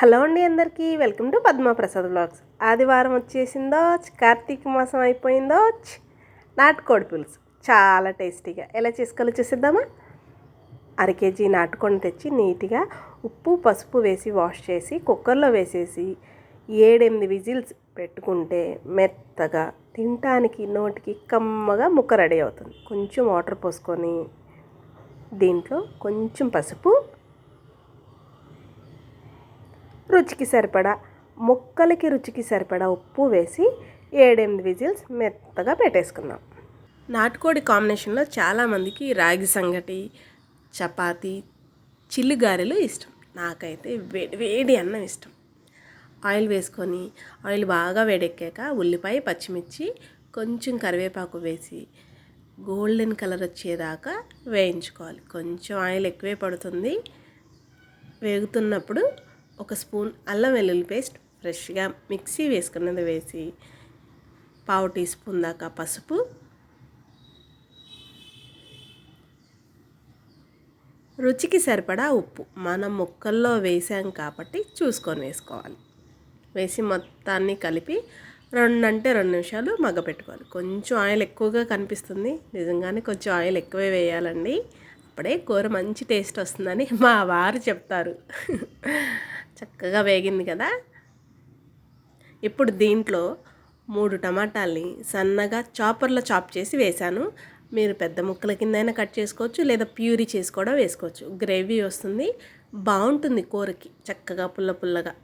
Hello అండి అందరికీ welcome to Padma Prasad blogs. ఆదివారం వచ్చేసిందో కార్తీక మాసం అయిపోయిందో నాటుకోడి పులుసు. చాలా టేస్టీగా. ఎలా చేసుకోవాలో చూసిద్దామా? అర కేజీ నాటుకొని తెచ్చి నీట్గా ఉప్పు పసుపు వేసి వాష్ చేసి కుక్కర్లో వేసేసి ఏడెనిమిది విజిల్స్ పెట్టుకుంటే మెత్తగా తినటానికి నోటికి కమ్మగా ముక్క రెడీ అవుతుంది. కొంచెం వాటర్ పోసుకొని దీంట్లో కొంచెం పసుపు రుచికి సరిపడా ముక్కలకి రుచికి సరిపడా ఉప్పు వేసి ఏడెనిమిది విజిల్స్ మెత్తగా పెట్టేసుకుందాం. నాటుకోడి కాంబినేషన్లో చాలామందికి రాగి సంగటి చపాతి చిల్లి గారెలు ఇష్టం. నాకైతే వేడి వేడి అన్నం ఇష్టం. ఆయిల్ వేసుకొని ఆయిల్ బాగా వేడెక్కాక ఉల్లిపాయ పచ్చిమిర్చి కొంచెం కరివేపాకు వేసి గోల్డెన్ కలర్ వచ్చేదాకా వేయించుకోవాలి. కొంచెం ఆయిల్ ఎక్కువే పడుతుంది. వేగుతున్నప్పుడు ఒక స్పూన్ అల్లం వెల్లుల్లి పేస్ట్ ఫ్రెష్గా మిక్సీ వేసుకున్నది వేసి పావు టీ స్పూన్ దాకా పసుపు. రుచికి సరిపడా ఉప్పు. మనం ముక్కల్లో వేసాం కాబట్టి చూసుకొని వేసుకోవాలి. వేసి మొత్తాన్ని కలిపి రెండు అంటే రెండు నిమిషాలు మగ్గపెట్టుకోవాలి. కొంచెం ఆయిల్ ఎక్కువగా కనిపిస్తుంది. నిజంగానే కొంచెం ఆయిల్ ఎక్కువే వేయాలండి. అప్పుడే కూర మంచి టేస్ట్ వస్తుందని మా వారు చెప్తారు. చక్కగా వేగింది కదా. ఇప్పుడు దీంట్లో మూడు టమాటాల్ని సన్నగా చాపర్లో చాప్ చేసి వేశాను. మీరు పెద్ద ముక్కల కిందైనా కట్ చేసుకోవచ్చు లేదా ప్యూరీ చేసి కూడా వేసుకోవచ్చు. గ్రేవీ వస్తుంది బాగుంటుంది కూరకి చక్కగా పుల్ల పుల్లగా.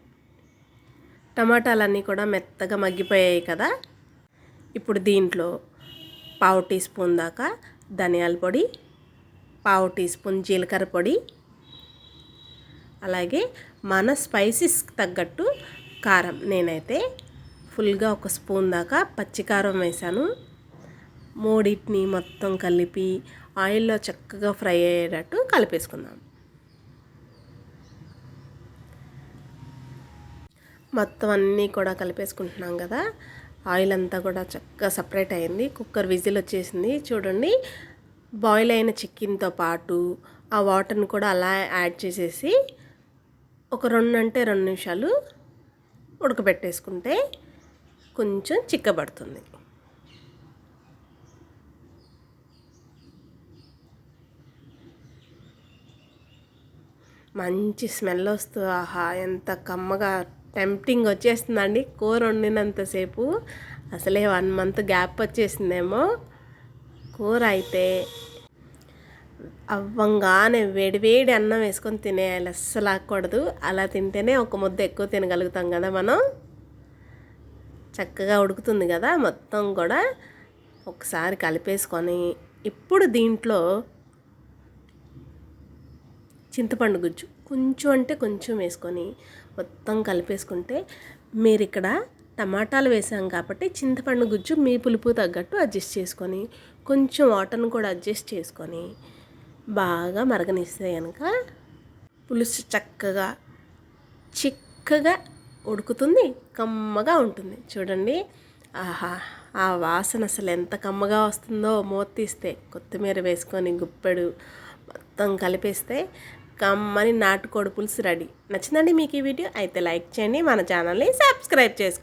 టమాటాలన్నీ కూడా మెత్తగా మగ్గిపోయాయి కదా. ఇప్పుడు దీంట్లో పావు టీ స్పూన్ దాకా ధనియాల పొడి పావు టీ స్పూన్ జీలకర్ర పొడి అలాగే మన స్పైసెస్ తగ్గట్టు కారం. నేనైతే ఫుల్గా ఒక స్పూన్ దాకా పచ్చికారం వేసాను. మూడింటిని మొత్తం కలిపి ఆయిల్లో చక్కగా ఫ్రై అయ్యేటట్టు కలిపేసుకుందాం. మొత్తం అన్నీ కూడా కలిపేసుకుంటున్నాం కదా. ఆయిల్ అంతా కూడా చక్కగా సపరేట్ అయింది. కుక్కర్ విజిల్ వచ్చేసింది. చూడండి బాయిల్ అయిన చికెన్తో పాటు ఆ వాటర్ని కూడా అలా యాడ్ చేసేసి ఒక రెండు అంటే రెండు నిమిషాలు ఉడకబెట్టేసుకుంటే కొంచెం చిక్కబడుతుంది. మంచి స్మెల్ వస్తూ ఆహా ఎంత కమ్మగా టెంప్టింగ్ వచ్చేస్తుందండి. కూర వండినంతసేపు అసలే వన్ మంత్ గ్యాప్ వచ్చేసిందేమో. కూర అయితే అవ్వంగానే వేడివేడి అన్నం వేసుకొని తినేయాలి. అస్సలు ఆకూడదు అలా తింటేనే ఒక ముద్ద ఎక్కువ తినగలుగుతాం కదా మనం. చక్కగా ఉడుకుతుంది కదా మొత్తం కూడా. ఒకసారి కలిపేసుకొని ఇప్పుడు దీంట్లో చింతపండు గుజ్జు కొంచెం అంటే కొంచెం వేసుకొని మొత్తం కలిపేసుకుంటే మీరు ఇక్కడ టమాటాలు వేసాం కాబట్టి చింతపండు గుజ్జు మీ పులుపు తగ్గట్టు అడ్జస్ట్ చేసుకొని కొంచెం వాటర్ని కూడా అడ్జస్ట్ చేసుకొని బాగా మరగనిస్తే కనుక పులుసు చక్కగా చిక్కగా ఉడుకుతుంది కమ్మగా ఉంటుంది. చూడండి ఆహా ఆ వాసన అసలు ఎంత కమ్మగా వస్తుందో మూత తీస్తే కొత్తిమీర వేసుకొని గుప్పెడు మొత్తం కలిపేస్తే కమ్మని నాటుకోడి పులుసు రెడీ. నచ్చిందండి మీకు ఈ వీడియో? అయితే లైక్ చేయండి మన ఛానల్ని సబ్స్క్రైబ్ చేసుకోండి.